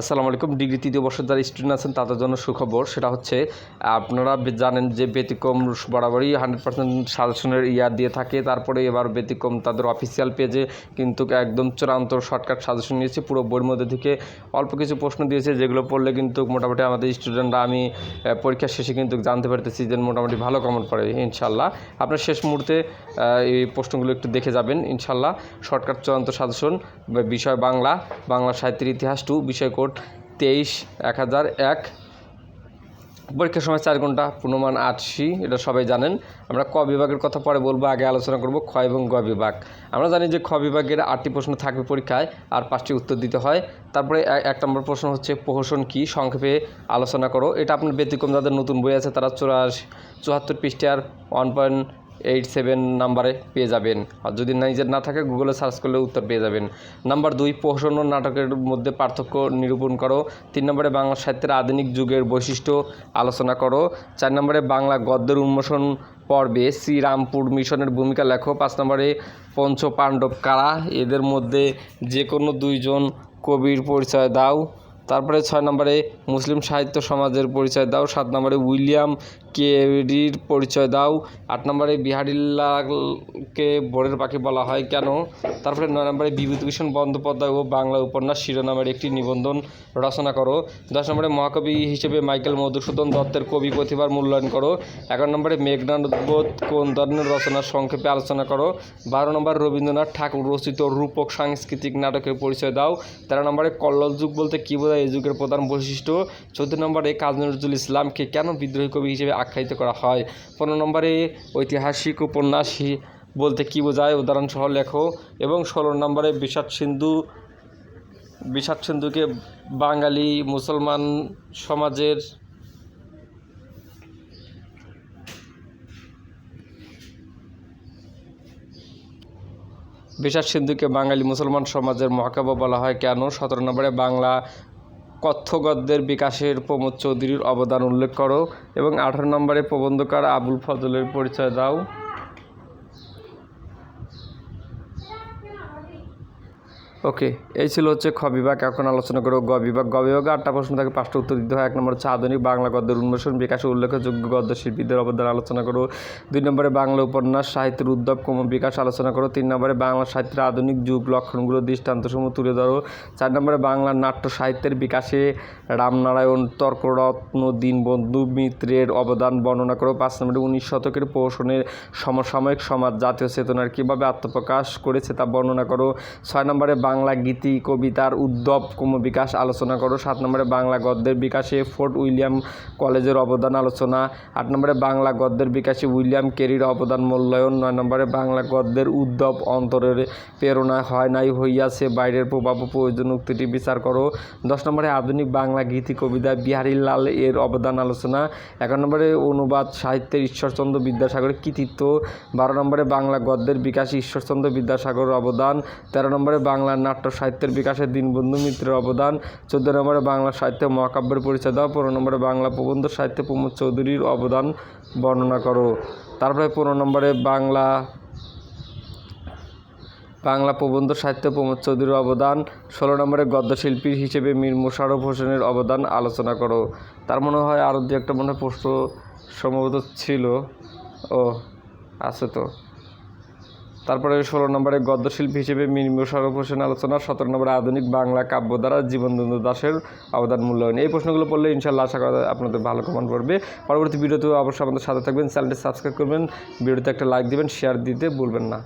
আসসালামু আলাইকুম। ডিগ্রি তৃতীয় বর্ষের যারা স্টুডেন্ট আছেন, তাদের জন্য সুখবর। সেটা হচ্ছে, আপনারা জানেন যে ব্যতিক্রম বরাবরই হান্ড্রেড পার্সেন্ট সাজেশনের ইয়ার দিয়ে থাকে। তারপরে এবার ব্যতিক্রম তাদের অফিসিয়াল পেজে কিন্তু একদম চূড়ান্ত শর্টকাট সাজেশন নিয়েছে। পুরো বইয়ের মধ্যে থেকে অল্প কিছু প্রশ্ন দিয়েছে, যেগুলো পড়লে কিন্তু মোটামুটি আমাদের স্টুডেন্টরা আমি পরীক্ষার শেষে কিন্তু জানতে পারতেছি যে মোটামুটি ভালো কমেন্ট পড়ে ইনশাল্লাহ আপনার শেষ মুহূর্তে এই প্রশ্নগুলো একটু দেখে যাবেন ইনশাল্লাহ শর্টকাট চূড়ান্ত সাজেশন বিষয় বাংলা বাংলা সাহিত্যের ইতিহাস টু বিষয় কোড তেইশ, এক হাজার এক। পরীক্ষার সময় চার ঘণ্টা পূর্ণমান আটশি, এটা সবাই জানেন। আমরা ক বিভাগের কথা পরে বলব, আগে আলোচনা করব খ এবং গ বিভাগ। আমরা জানি যে খ বিভাগের আটটি প্রশ্ন থাকবে পরীক্ষায়, আর পাঁচটি উত্তর দিতে হয়। তারপরে এক নম্বর প্রশ্ন হচ্ছে, প্রহসন কি? সংক্ষেপে আলোচনা করো। এটা আপনার ব্যতিক্রম যাদের নতুন বই আছে, তারা চুরাশি, চুয়াত্তর পৃষ্ঠার ওয়ান পয়েন্ট এইট সেভেন নাম্বারে পেয়ে যাবেন। আর যদি নিজের না থাকে গুগলে সার্চ করলে উত্তর পেয়ে যাবেন। নাম্বার দুই প্রহসন ও নাটকের মধ্যে পার্থক্য নিরূপণ করো। তিন নম্বরে বাংলা সাহিত্যের আধুনিক যুগের বৈশিষ্ট্য আলোচনা করো। চার নম্বরে বাংলা গদ্যের উন্মোচন পর্বে শ্রীরামপুর মিশনের ভূমিকা লেখো। পাঁচ নম্বরে পঞ্চ পাণ্ডব কারা? এদের মধ্যে যে কোনো দুইজন কবির পরিচয় দাও। তারপরে ছয় নম্বরে মুসলিম সাহিত্য সমাজের পরিচয় দাও, সাত নম্বরে উইলিয়াম কেরির পরিচয় দাও, আট নম্বরে বিহারিল্লালকে বোরের পাখি বলা হয় কেন? তারপরে নয় নম্বরে বিভূতিভূষণ বন্দ্যোপাধ্যায় ও বাংলা উপন্যাস শিরোনামের একটি নিবন্ধন রচনা করো। দশ নম্বরে মহাকবি হিসেবে মাইকেল মধুসূদন দত্তের কবি প্রতিভার মূল্যায়ন করো। এগারো নম্বরে মেঘনাদবোধ কোন ধরনের রচনার সংক্ষেপে আলোচনা করো। বারো নম্বর রবীন্দ্রনাথ ঠাকুর রচিত রূপক সাংস্কৃতিক নাটকের পরিচয় দাও। তেরো নম্বরে কল্লোল যুগ বলতে কী এই যুগের প্রধান বৈশিষ্ট্য, চোদ্দ নম্বরে কাজী নজরুল ইসলামকে কেন বিদ্রোহী কবি হিসেবে আখ্যায়িত করা হয়? পনেরো নম্বরে ঐতিহাসিক উপন্যাস বলতে কী বোঝায়? উদাহরণসহ লেখো। এবং ষোলো নম্বরে বিষাদ সিন্ধু, বিষাদ সিন্ধুকে বাঙালি মুসলমান সমাজের বিষাদ সিন্ধুকে বাঙালি মুসলমান সমাজের মহাকাব্য বলা হয়। কেন? সতেরো নম্বরে বাংলা কথ্য গদ্যের বিকাশের প্রমোদ চৌধুরীর অবদান উল্লেখ করো। এবং আঠারো নম্বরে প্রবন্ধকার আবুল ফজলের পরিচয় দাও। ওকে, এই ছিল হচ্ছে খ বিভাগ। এখন আলোচনা করো গ বিভাগ। গ বিভাগে আটটা প্রশ্ন থাকে, পাঁচটা উত্তর দিতে হয়। এক নম্বর হচ্ছে আধুনিক বাংলা গদ্যের উন্মোচন বিকাশে উল্লেখযোগ্য গদ্য শিল্পীদের অবদান আলোচনা করো দুই নম্বরে বাংলা উপন্যাস, সাহিত্যের উদ্যোগ কম বিকাশ আলোচনা করো তিন নম্বরে বাংলা সাহিত্যের আধুনিক যুগ, লক্ষণগুলো, দৃষ্টান্তসমূহ তুলে ধরো চার নম্বরে বাংলা নাট্য সাহিত্যের বিকাশে রামনারায়ণ, তর্করত্ন, দীনবন্ধু মিত্রের অবদান বর্ণনা করো পাঁচ নম্বরে উনিশ শতকের পোষণের সমসাময়িক সমাজ, জাতীয় চেতনার কীভাবে আত্মপ্রকাশ করেছে তা বর্ণনা করো ছয় নম্বরে বাংলা গীতি, কবিতার উদ্যব ক্রমবিকাশ আলোচনা করো। সাত নম্বরে বাংলা গদ্যের বিকাশে ফোর্ট উইলিয়াম কলেজের অবদান আলোচনা। আট নম্বরে বাংলা গদ্যের বিকাশে উইলিয়াম কেরির অবদান মূল্যায়ন। নয় নম্বরে বাংলা গদ্যের উদ্যব অন্তরের প্রেরণা হয় নাই হইয়াছে বাইরের প্রভাব প্রয়োজন উক্তিটি বিচার করো। দশ নম্বরে আধুনিক বাংলা গীতি কবিতা বিহারী লাল এর অবদান আলোচনা। এগারো নম্বরে অনুবাদ সাহিত্যের ঈশ্বরচন্দ্র বিদ্যাসাগরের কৃতিত্ব। বারো নম্বরে বাংলা গদ্যের বিকাশে ঈশ্বরচন্দ্র বিদ্যাসাগরের অবদান। তেরো নম্বরে বাংলা নাট্য সাহিত্যের বিকাশে দীনবন্ধু মিত্রের অবদান। চোদ্দ নম্বরে বাংলা সাহিত্য মহাকাব্যের পরিচয় দাও পনেরো নম্বরে বাংলা প্রবন্ধ সাহিত্যে প্রমোদ চৌধুরীর অবদান বর্ণনা করো। তারপরে পনেরো নম্বরে বাংলা বাংলা প্রবন্ধ সাহিত্য প্রমোদ চৌধুরীর অবদান। ষোলো নম্বরে গদ্যশিল্পী হিসেবে মীর মোশাররফ হোসেনের অবদান আলোচনা করো। তার মনে হয় আরও দু একটা মনে হয় প্রশ্ন সম্ভবত ছিল। ও, আছে তো। তারপরে ষোলো নম্বরে গদ্যশিল্পী হিসেবে মীর মোশারফ হোসেন আলোচনা সতেরো নম্বরে আধুনিক বাংলা কাব্য দ্বারা জীবনদন্দ দাসের অবদান মূল্যায়ন। এই প্রশ্নগুলো পড়লে ইনশাল্লাহ আশা করা আপনাদের ভালো কমেন্ট পড়বে। পরবর্তী ভিডিওতেও অবশ্যই আমাদের সাথে থাকবেন। চ্যানেলটি সাবস্ক্রাইব করবেন। ভিডিওতে একটা লাইক দিবেন শেয়ার দিতে ভুলবেন না।